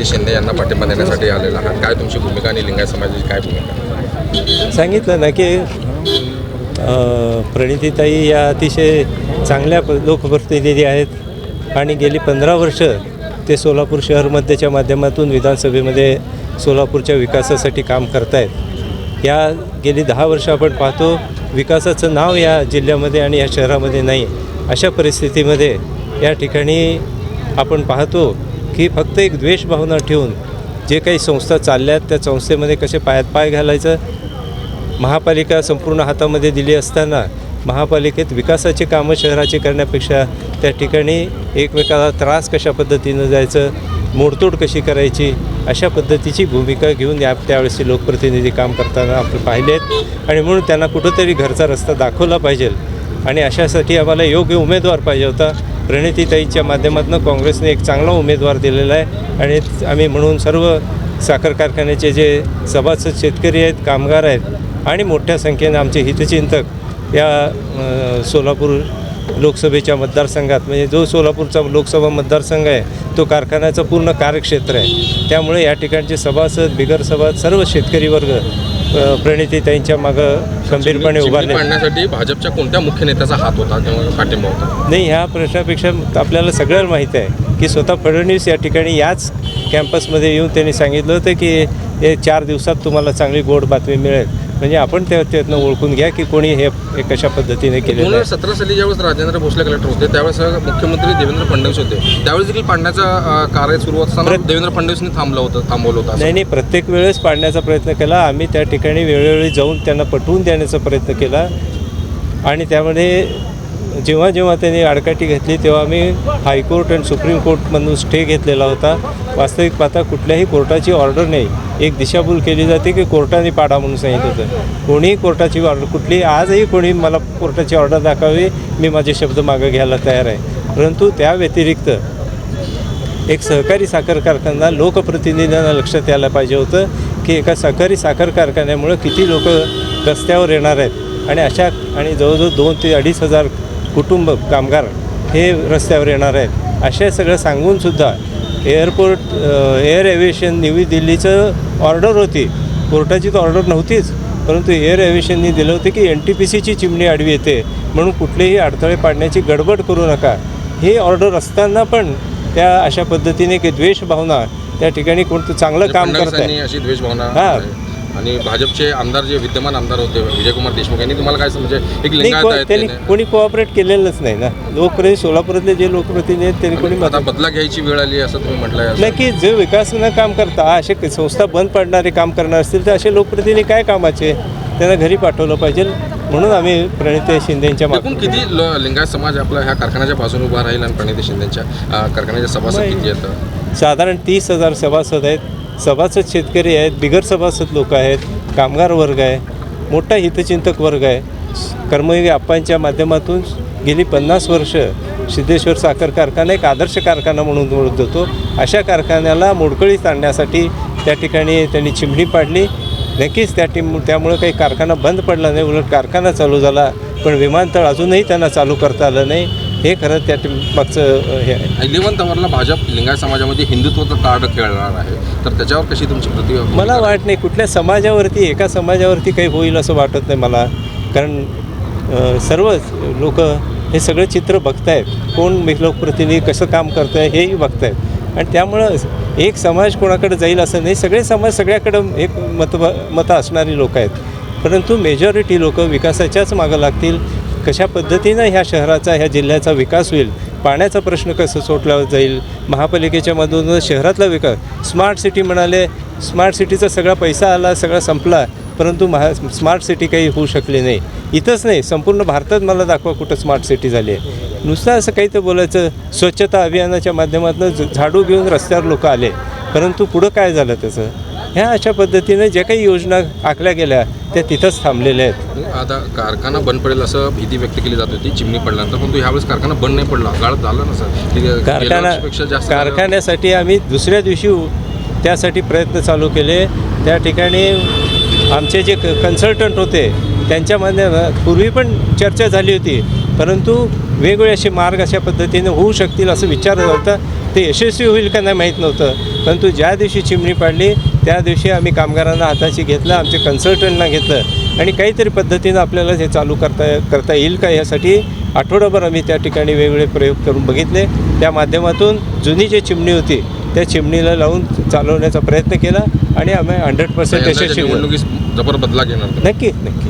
प्रणिती शिंदे यांना पाठिंबा देण्यासाठी आलेला आहात. काय तुमची भूमिका आणि लिंगायत समाजाची काय भूमिका? सांगितलं ना की प्रणितीताई या अतिशय चांगल्या लोकप्रतिनिधी आहेत. आणि गेली पंधरा वर्ष ते सोलापूर शहरमध्येच्या माध्यमातून विधानसभेमध्ये सोलापूरच्या विकासासाठी काम करतायत. या गेली दहा वर्ष आपण पाहतो विकासाचं नाव या जिल्ह्यामध्ये आणि या शहरामध्ये नाही. अशा परिस्थितीमध्ये या ठिकाणी आपण पाहतो ही फक्त एक द्वेषभावना ठेवून जे काही संस्था चालल्यात त्या संस्थेमध्ये कसे पायात पाय घालायचं महापालिका संपूर्ण हातामध्ये दिली असताना महापालिकेत विकासाची कामं शहराची करण्यापेक्षा त्या ठिकाणी एकमेकाला त्रास कशा पद्धतीनं जायचं मोडतोड कशी करायची अशा पद्धतीची भूमिका घेऊन या त्यावेळेसचे लोकप्रतिनिधी काम करताना आपण पाहिले आहेत. आणि म्हणून त्यांना कुठंतरी घरचा रस्ता दाखवला पाहिजे. आणि अशासाठी आम्हाला योग्य उमेदवार पाहिजे होता. प्रणितीताईच्या माध्यमातून काँग्रेसने एक चांगला उमेदवार दिलेला आहे. आणि आम्ही म्हणून सर्व साखर कारखान्याचे जे सभासद शेतकरी आहेत कामगार आहेत आणि मोठ्या संख्येने आमचे हितचिंतक या सोलापूर लोकसभेच्या मतदारसंघात म्हणजे जो सोलापूरचा लोकसभा मतदारसंघ आहे तो कारखान्याचं पूर्ण कार्यक्षेत्र आहे. त्यामुळे या ठिकाणचे सभासद बिगर सभासद सर्व शेतकरी वर्ग अ, प्रणितीताईंच्या मागं खंबीरपणे उभारले. पाडण्यासाठी भाजपच्या कोणत्या मुख्य नेत्याचा हात होता किंवा पाठिंबा होता? नाही ह्या प्रश्नापेक्षा आपल्याला सगळ्यांना माहीत आहे की स्वतः फडणवीस या ठिकाणी याच कॅम्पसमध्ये येऊन त्यांनी सांगितलं होतं की हे चार दिवसात तुम्हाला चांगली गोड बातमी मिळेल. म्हणजे आपण त्या त्यातनं ओळखून घ्या की कोणी हे हे कशा पद्धतीने दोन केलेलं हजार आहे. सतरा साली ज्यावेळेस राजेंद्र भोसले कलेक्टर होते त्यावेळेस मुख्यमंत्री देवेंद्र फडणवीस होते. त्यावेळेस देखील पाडण्याचं अ, कार्य सुरू असताना देवेंद्र फडणवीसनी थांबलं होतं थांबवलं होतं असं. नाही नाही प्रत्येक वेळेस पाडण्याचा प्रयत्न केला. आम्ही त्या ठिकाणी वेळोवेळी जाऊन त्यांना पटवून देण्याचा प्रयत्न केला. आणि त्यामध्ये जेव्हा जेव्हा त्यांनी आडकाठी घेतली तेव्हा आम्ही हायकोर्ट आणि सुप्रीम कोर्टमधून स्टे घेतलेला होता. वास्तविक पाहता कुठल्याही कोर्टाची ऑर्डर नाही. एक दिशाभूल केली जाते की कोर्टाने पाडा म्हणून सांगितलं होतं कोणीही कोर्टाची ऑर्डर कुठली आजही कोणी मला कोर्टाची ऑर्डर दाखवावी मी माझे शब्द मागं घ्यायला तयार आहे. परंतु त्या व्यतिरिक्त एक सहकारी साखर कारखाना लोकप्रतिनिधींना लक्षात यायला पाहिजे होतं की एका सहकारी साखर कारखान्यामुळं किती लोक रस्त्यावर येणार आहेत. आणि अशा आणि जवळजवळ दोन ते अडीच हजार कुटुंब कामगार हे रस्त्यावर येणार आहेत. असे सगळं सांगूनसुद्धा एअरपोर्ट एअर एव्हिएशन नवी दिल्लीचं ऑर्डर होती. कोर्टाची तर ऑर्डर नव्हतीच परंतु एअर एव्हिएशननी दिलं होतं की एन टी पी सीची चिमणी आडवी येते म्हणून कुठलेही अडथळे पाडण्याची गडबड करू नका. ही ऑर्डर असताना पण त्या अशा पद्धतीने की द्वेष भावना त्या ठिकाणी कोणतं चांगलं काम करत आहे द्वेषभावना हा. आणि भाजपचे आमदार जे विद्यमान आमदार होते विजयकुमार देशमुख यांनी तुम्हाला काय म्हणजे एक नाही लिंगायत को- आहेत. कोणी कोऑपरेट केलेलंच नाही ना लोकप्रतिनिधी सोलापुरातले जे लोकप्रतिनिधी आहेत त्यांनी कोणी आता बदला घ्यायची वेळ आली असं तुम्ही म्हटलंय असं. नक्की जे विकासानं काम करता असे क- संस्था बंद पडणारे काम करणार असतील तर असे लोकप्रतिनिधी काय कामाचे त्यांना घरी पाठवलं पाहिजे म्हणून आम्ही प्रणित शिंदेच्या एकूण मागे किती लिंगायत समाज आपला ह्या कारखान्याच्या बाजूने उभा राहील आणि प्रणिती शिंदेच्या अ, कारखान्याचे सभासद नाही. किती साधारण तीस हजार सभासद आहेत सभासद शेतकरी आहेत बिगर सभासद लोक आहेत कामगार वर्ग आहे मोठा हितचिंतक वर्ग आहे. कर्मयोगी आप्पांच्या माध्यमातून गेली पन्नास वर्ष सिद्धेश्वर साखर कारखाना एक आदर्श कारखाना म्हणून ओळख जातो अशा कारखान्याला मोडकळीत आणण्यासाठी त्या ठिकाणी त्यांनी चिमणी पाडली. नक्कीच त्या टीम त्यामुळं काही कारखाना बंद पडला नाही उलट कारखाना चालू झाला. पण विमानतळ अजूनही त्यांना चालू करता आलं नाही. हे खरं त्या मागचं हे आहे. इलेव्हन्थ अवरला भाजप लिंगायत समाजामध्ये हिंदुत्वाचं कार्ड खेळणार आहे. तर त्याच्यावर कशी तुमची प्रति मला वाटत नाही कुठल्या समाजावरती एका समाजावरती काही होईल असं वाटत नाही मला. कारण अ, सर्व लोक हे सगळं चित्र बघतायत. कोण मी- लोकप्रतिनिधी कसं काम करत आहे हेही बघतायत. आणि त्यामुळं एक समाज कोणाकडे जाईल असं नाही. सगळे समाज सगळ्याकडं एक मत मतं असणारी लोक आहेत. परंतु मेजॉरिटी लोक विकासाच्याच मागं लागतील. कशा पद्धतीनं ह्या शहराचा ह्या जिल्ह्याचा विकास होईल? पाण्याचा प्रश्न कसं सोडला जाईल? महापालिकेच्या मधून शहरातला विकास स्मार्ट सिटी म्हणाले स्मार्ट सिटीचा सगळा पैसा आला सगळा संपला परंतु महा स्मार्ट सिटी काही होऊ शकली नाही. इथंच नाही संपूर्ण भारतात मला दाखवा कुठं स्मार्ट सिटी झाली आहे. नुसतं असं काही तर बोलायचं स्वच्छता अभियानाच्या माध्यमातून झाडू घेऊन रस्त्यावर लोक आले. परंतु पुढं काय झालं त्याचं? ह्या अशा पद्धतीनं ज्या काही योजना आखल्या गेल्या त्या तिथंच थांबलेल्या आहेत. आता कारखाना बंद पडेल असं भीती व्यक्त केली जात होती चिमणी पडल्यानंतर. परंतु ह्यावेळेस कारखाना बंद नाही पडला. गाळत झाला ना सर? ते गेल्या कारखाना वर्षीपेक्षा जास्त कारखान्यासाठी आम्ही दुसऱ्या दिवशी उ- त्यासाठी प्रयत्न चालू केले. त्या ठिकाणी आमचे जे कन्सल्टंट होते त्यांच्या माध्यमात पूर्वी पण चर्चा झाली होती. परंतु वेगवेगळे असे मार्ग अशा पद्धतीने होऊ शकतील असं विचार होता. ते यशस्वी होईल का नाही माहीत नव्हतं. परंतु ज्या दिवशी चिमणी पाडली त्या दिवशी आम्ही कामगारांना हाताशी घेतलं आमचे कन्सल्टंटना घेतलं आणि काहीतरी पद्धतीनं आपल्याला हे चालू करता करता येईल का यासाठी आठवडाभर आम्ही त्या ठिकाणी वेगवेगळे प्रयोग करून बघितले. त्या माध्यमातून जुनी जी चिमणी होती त्या चिमणीला लावून चालवण्याचा प्रयत्न केला आणि आम्ही हंड्रेड पर्सेंट यशस्वी जबर बदला घेणार नक्की नक्की